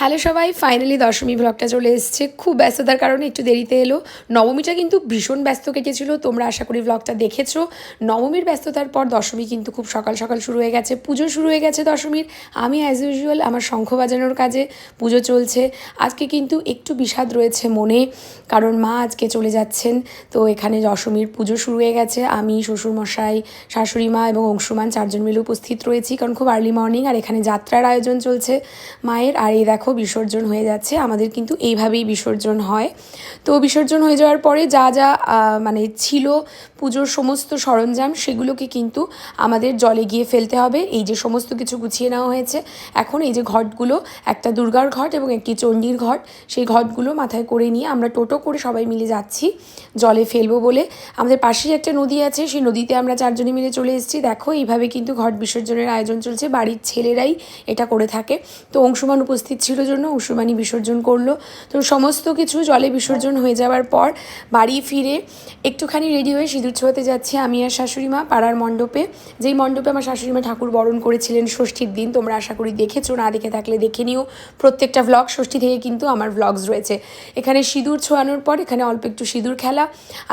Hello সবাই finally Dashami ব্লগটা চলে এসছে। খুব ব্যস্ততার কারণে একটু দেরিতে এলো। নবমীটা কিন্তু ভীষণ ব্যস্ত কেটেছিল, তোমরা আশা করি ব্লগটা দেখেছ। নবমীর ব্যস্ততার পর দশমী কিন্তু খুব সকাল সকাল শুরু হয়ে গেছে। পুজো শুরু হয়ে গেছে দশমীর। আমি অ্যাজ ইউজুয়াল আমার শঙ্খ বাজানোর কাজে পুজো চলছে। আজকে কিন্তু একটু বিষাদ রয়েছে মনে, কারণ মা আজকে চলে যাচ্ছেন। তো এখানে দশমীর পুজো শুরু হয়ে গেছে। আমি, শ্বশুরমশাই, শাশুড়ি মা এবং অংশুমান চারজন মিলে উপস্থিত রয়েছি, কারণ খুব আর্লি মর্নিং আর এখানে যাত্রার আয়োজন চলছে মায়ের। আর এই দেখো বিসর্জন হয়ে যাচ্ছে, আমাদের কিন্তু এইভাবেই বিসর্জন হয়। তো বিসর্জন হয়ে যাওয়ার পরে যা যা মানে ছিল পুজোর সমস্ত সরঞ্জাম, সেগুলোকে কিন্তু আমাদের জলে গিয়ে ফেলতে হবে। এই যে সমস্ত কিছু গুছিয়ে নেওয়া হয়েছে, এখন এই যে ঘটগুলো, একটা দুর্গার ঘট এবং একটি চণ্ডীর ঘট, সেই ঘটগুলো মাথায় করে নিয়ে আমরা টোটো করে সবাই মিলে যাচ্ছি, জলে ফেলব বলে। আমাদের পাশেই একটা নদী আছে, সেই নদীতে আমরা চারজনে মিলে চলে এসেছি। দেখো এইভাবে কিন্তু ঘট বিসর্জনের আয়োজন চলছে, বাড়ির ছেলেরাই এটা করে থাকে। তো অংশমান উপস্থিত ছিল জন্য অংশুমানই বিসর্জন করল। তো সমস্ত কিছু জলে বিসর্জন হয়ে যাওয়ার পর বাড়ি ফিরে একটুখানি রেডি হয়ে সিঁদুর ছোঁয়াতে যাচ্ছি আমি আর শাশুড়ি মা পাড়ার মণ্ডপে। যেই মণ্ডপে আমার শাশুড়ি মা ঠাকুর বরণ করেছিলেন ষষ্ঠীর দিন, তোমরা আশা করি দেখেছ, না দেখে থাকলে দেখে নিও। প্রত্যেকটা ভ্লগ ষষ্ঠী থেকে কিন্তু আমার ভ্লগস রয়েছে। এখানে সিঁদুর ছোঁয়ানোর পর এখানে অল্প একটু সিঁদুর খেলা।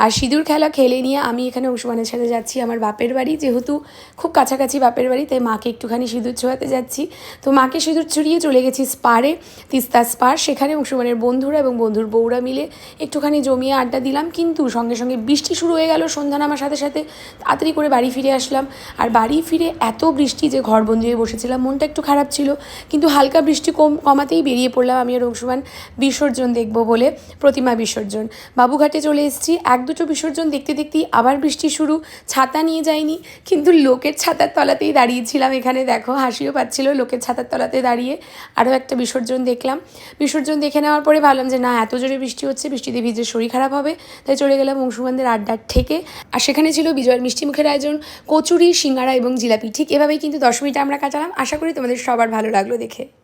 আর সিঁদুর খেলা খেলে নিয়ে আমি এখানে অংশুমানের সাথে যাচ্ছি আমার বাপের বাড়ি, যেহেতু খুব কাছাকাছি বাপের বাড়ি, তাই মাকে একটুখানি সিঁদুর ছোঁয়াতে যাচ্ছি। তো মাকে সিঁদুর ছড়িয়ে চলে গেছি স্পারে তিস্তা স্পার, সেখানে অংশুমানের বন্ধুরা এবং বন্ধুর বউরা মিলে একটুখানি জমিয়ে আড্ডা দিলাম। কিন্তু সঙ্গে সঙ্গে বৃষ্টি শুরু হয়ে গেল, সন্ধ্যা নামার সাথে সাথে তাড়াতাড়ি করে বাড়ি ফিরে আসলাম। আর বাড়ি ফিরে এত বৃষ্টি যে ঘর ঘরবন্দি হয়ে বসেছিলাম, মনটা একটু খারাপ ছিল। কিন্তু হালকা বৃষ্টি কম, কমাতেই বেরিয়ে পড়লাম আমি আর অংশুমান বিসর্জন দেখব বলে, প্রতিমা বিসর্জন। বাবুঘাটে চলে এসেছি, এক দুটো বিসর্জন দেখতে দেখতেই আবার বৃষ্টি শুরু। ছাতা নিয়ে যাইনি, কিন্তু লোকের ছাতার তলাতেই দাঁড়িয়েছিলাম এখানে। দেখো, হাসিও পাচ্ছিল লোকের ছাতার তলাতে দাঁড়িয়ে আরও একটা বিসর্জন দেখলাম। বিসর্জন দেখে নেওয়ার পরে ভাবলাম যে, না, এত জোরে বৃষ্টি হচ্ছে, বৃষ্টিতে ভিজে শরীর খারাপ হবে। তাই চলে গেলাম অংশুমানদের আড্ডার থেকে। আর সেখানে ছিল বিজয়ের মিষ্টি মুখের আয়োজন, কচুরি, সিঙ্গারা এবং জিলাপি। ঠিক এভাবেই কিন্তু দশমীটা আমরা কাটালাম। আশা করি তোমাদের সবার ভালো লাগল দেখে।